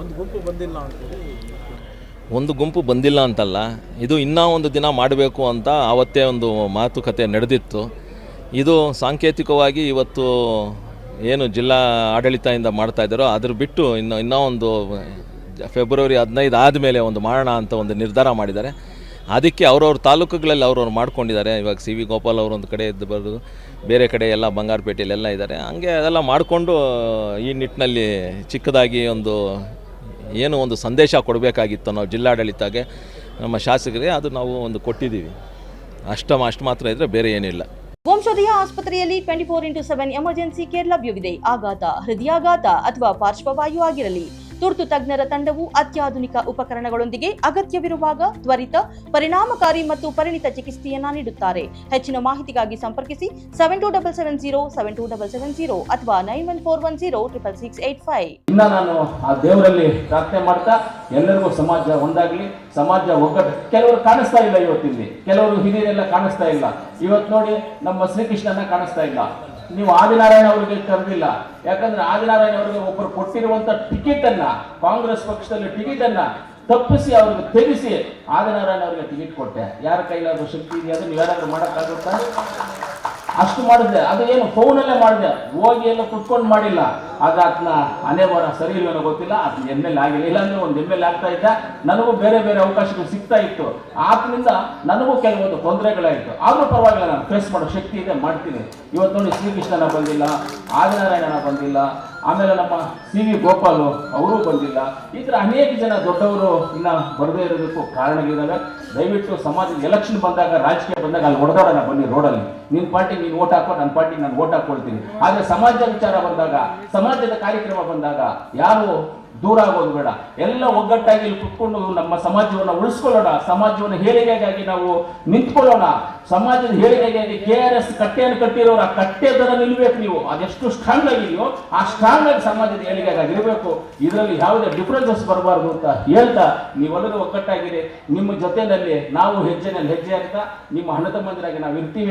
ಒಂದು ಗುಂಪು ಬಂದಿಲ್ಲ ಒಂದು ಗುಂಪು ಬಂದಿಲ್ಲ ಅಂತಲ್ಲ. ಇದು ಇನ್ನೂ ಒಂದು ದಿನ ಮಾಡಬೇಕು ಅಂತ ಆವತ್ತೇ ಒಂದು ಮಾತುಕತೆ ನಡೆದಿತ್ತು. ಇದು ಸಾಂಕೇತಿಕವಾಗಿ ಇವತ್ತು ಏನು ಜಿಲ್ಲಾ ಆಡಳಿತದಿಂದ ಮಾಡ್ತಾ ಇದ್ದಾರೋ ಅದ್ರ ಬಿಟ್ಟು ಇನ್ನು, ಇನ್ನೂ ಒಂದು, ಫೆಬ್ರವರಿ ಹದಿನೈದು ಆದಮೇಲೆ ಒಂದು ಮಾಡೋಣ ಅಂತ ಒಂದು ನಿರ್ಧಾರ ಮಾಡಿದ್ದಾರೆ. ಅದಕ್ಕೆ ಅವ್ರವ್ರ ತಾಲೂಕುಗಳಲ್ಲಿ ಅವ್ರವ್ರು ಮಾಡ್ಕೊಂಡಿದ್ದಾರೆ. ಇವಾಗ ಸಿ ವಿ ಗೋಪಾಲ್ ಅವರು ಒಂದು ಕಡೆ ಇದ್ದು ಬರೋದು, ಬೇರೆ ಕಡೆ ಎಲ್ಲ ಬಂಗಾರಪೇಟೆಯಲ್ಲೆಲ್ಲ ಇದ್ದಾರೆ. ಹಂಗೆ ಅದೆಲ್ಲ ಮಾಡಿಕೊಂಡು, ಈ ನಿಟ್ಟಿನಲ್ಲಿ ಚಿಕ್ಕದಾಗಿ ಒಂದು ಏನು ಒಂದು ಸಂದೇಶ ಕೊಡಬೇಕಾಗಿತ್ತು ನಾವು ಜಿಲ್ಲಾಡಳಿತಗೆ, ನಮ್ಮ ಶಾಸಕರಿಗೆ, ಅದು ನಾವು ಒಂದು ಕೊಟ್ಟಿದ್ದೀವಿ. ಅಷ್ಟ ಅಷ್ಟು ಮಾತ್ರ ಇದ್ದರೆ ಬೇರೆ ಏನಿಲ್ಲ. ವಂಶೋದಯ ಆಸ್ಪತ್ರೆಯಲ್ಲಿ twenty four into seven emergency care ಲಭ್ಯವಿದೆ. ಆಘಾತ, ಹೃದಯಾಘಾತ ಅಥವಾ ಪಾರ್ಶ್ವವಾಯು ಆಗಿರಲಿ. ತುರ್ತು ತಜ್ಞರ ತಂಡವು ಅತ್ಯಾಧುನಿಕ ಉಪಕರಣಗಳೊಂದಿಗೆ ಅಗತ್ಯವಿರುವಾಗ ತ್ವರಿತ, ಪರಿಣಾಮಕಾರಿ ಮತ್ತು ಪರಿಣಿತ ಚಿಕಿತ್ಸೆಯನ್ನ ನೀಡುತ್ತಾರೆ. ಹೆಚ್ಚಿನ ಮಾಹಿತಿಗಾಗಿ ಸಂಪರ್ಕಿಸಿ seven two double seven zero seven two double seven zero ಅಥವಾ nine one four one zero triple six eight five ಇನ್ನ ನಾನು ಆ ದೇವರಲ್ಲಿ ಪ್ರಾರ್ಥನೆ ಮಾಡ್ತಾ ಎಲ್ಲರಿಗೂ ಸಮಾಜ ಒಂದಾಗ್ಲಿ, ಸಮಾಜ ಒಗ್ಗಟ್ಟು ಕೆಲವರು ಕಾಣಿಸ್ತಾ ಇಲ್ಲ ಇವತ್ತಿಲ್ಲಿ. ಕೆಲವರು ಹಿರಿಯರೆಲ್ಲ ಕಾಣಿಸ್ತಾ ಇಲ್ಲ. ಇವತ್ತು ನೋಡಿ ನಮ್ಮ ಶ್ರೀಕೃಷ್ಣನ ಕಾಣಿಸ್ತಾ ಇಲ್ಲ. ನೀವು ಆದಿನಾರಾಯಣ ಅವರಿಗೆ ಕರೆದಿಲ್ಲ. ಯಾಕಂದ್ರೆ ಆದಿನಾರಾಯಣ ಅವರಿಗೆ ಒಬ್ಬರು ಕೊಟ್ಟಿರುವಂತ ಟಿಕೆಟ್ ಅನ್ನ, ಕಾಂಗ್ರೆಸ್ ಪಕ್ಷದಲ್ಲಿ ಟಿಕೆಟ್ ಅನ್ನ ತಪ್ಪಿಸಿ ಅವ್ರಿಗೆ ತೆಗೆಸಿ ಆದಿನಾರಾಯಣ ಅವರಿಗೆ ಟಿಕೆಟ್ ಕೊಟ್ಟೆ. ಯಾರ ಕೈಲಾದ್ರೂ ಶಕ್ತಿ ಇದೆಯಾ ಅದು ನೀವ್ಯಾರಾದ್ರೂ ಮಾಡೋಕ್ಕಾಗುತ್ತಾ? ಅಷ್ಟು ಮಾಡಿದೆ ಅದು ಏನು ಫೋನಲ್ಲೇ ಮಾಡಿದೆ. ಹೋಗಿ ಎಲ್ಲ ಕುತ್ಕೊಂಡು ಮಾಡಿಲ್ಲ. ಆಗ ಆತನ ಅನೇ ಬರ ಸರಿ ಇಲ್ವೇನೋ ಗೊತ್ತಿಲ್ಲ ಆತನ ಎಂ ಎಲ್ ಆಗಿಲ್ಲ. ಇಲ್ಲಾಂದ್ರೆ ಒಂದು ಎಂ ಎಲ್ ಆಗ್ತಾ ಇದ್ದ, ನನಗೂ ಬೇರೆ ಬೇರೆ ಅವಕಾಶಗಳು ಸಿಗ್ತಾ ಇತ್ತು. ಆತನಿಂದ ನನಗೂ ಕೆಲವೊಂದು ತೊಂದರೆಗಳಾಯಿತು. ಆದ್ರೂ ಪರವಾಗಿಲ್ಲ, ನಾನು ಫೇಸ್ ಮಾಡೋ ಶಕ್ತಿ ಇದೆ, ಮಾಡ್ತೀನಿ. ಇವತ್ತು ನೋಡಿ ಶ್ರೀಕೃಷ್ಣನ ಬಂದಿಲ್ಲ, ಆದಿನಾರಾಯಣನ ಬಂದಿಲ್ಲ, ಆಮೇಲೆ ನಮ್ಮ ಸಿ ವಿ ಗೋಪಾಲು ಅವರು ಬಂದಿಲ್ಲ. ಈ ಥರ ಅನೇಕ ಜನ ದೊಡ್ಡವರು ಇನ್ನು ಬರದೇ ಇರೋದಕ್ಕೂ ಕಾರಣಗಳಿದ್ದಾವೆ ದಯವಿಟ್ಟು ಸಮಾಜದ ಎಲೆಕ್ಷನ್ ಬಂದಾಗ, ರಾಜಕೀಯ ಬಂದಾಗ, ಅಲ್ಲಿ ಹೊಡೆದಾಡೋಣ, ಬನ್ನಿ ರೋಡಲ್ಲಿ. ನಿನ್ನ ಪಾರ್ಟಿ, ನೀನು ಓಟ್ ಹಾಕೋ ನನ್ನ ಪಾರ್ಟಿ, ನಾನು ಓಟ್ ಹಾಕೊಳ್ತೀನಿ. ಆದರೆ ಸಮಾಜದ ವಿಚಾರ ಬಂದಾಗ ಸಮಾಜದ ಕಾರ್ಯಕ್ರಮ ಬಂದಾಗ ಯಾರು ದೂರ ಆಗೋದು ಬೇಡ. ಎಲ್ಲ ಒಗ್ಗಟ್ಟಾಗಿ ಇಲ್ಲಿ ಕುತ್ಕೊಂಡು ನಮ್ಮ ಸಮಾಜವನ್ನು ಉಳಿಸ್ಕೊಳ್ಳೋಣ. ಸಮಾಜವನ್ನು ಏಳಿಗೆಗಾಗಿ ನಾವು ನಿಂತ್ಕೊಳ್ಳೋಣ. ಸಮಾಜದ ಏಳಿಗೆಗಾಗಿ ಕೆ ಆರ್ ಎಸ್ ಕಟ್ಟೆಯನ್ನು ಕಟ್ಟಿರೋರು ಆ ಕಟ್ಟೆ ದರ ನಿಲ್ಬೇಕು ನೀವು. ಅದೆಷ್ಟು ಸ್ಟ್ರಾಂಗ್ ಆಗಿದೆಯೋ ಆ ಸ್ಟ್ರಾಂಗ್ ಆಗಿ ಸಮಾಜದ ಏಳಿಗೆಗಾಗಿ ಇರಬೇಕು. ಇದರಲ್ಲಿ ಯಾವುದೇ ಡಿಫ್ರೆನ್ಸಸ್ ಬರಬಾರ್ದು ಅಂತ ಹೇಳ್ತಾ ನೀವೆಲ್ಲರೂ ಒಗ್ಗಟ್ಟಾಗಿದೆ ನಿಮ್ಮ ಜೊತೆಯಲ್ಲಿ ನಾವು ಹೆಜ್ಜೆನಲ್ಲಿ ಹೆಜ್ಜೆ ಆಗ್ತಾ ನಿಮ್ಮ ಹಣದ ತಮ್ಮಂದಿರಾಗಿ ನಾವು ಇರ್ತೀವಿ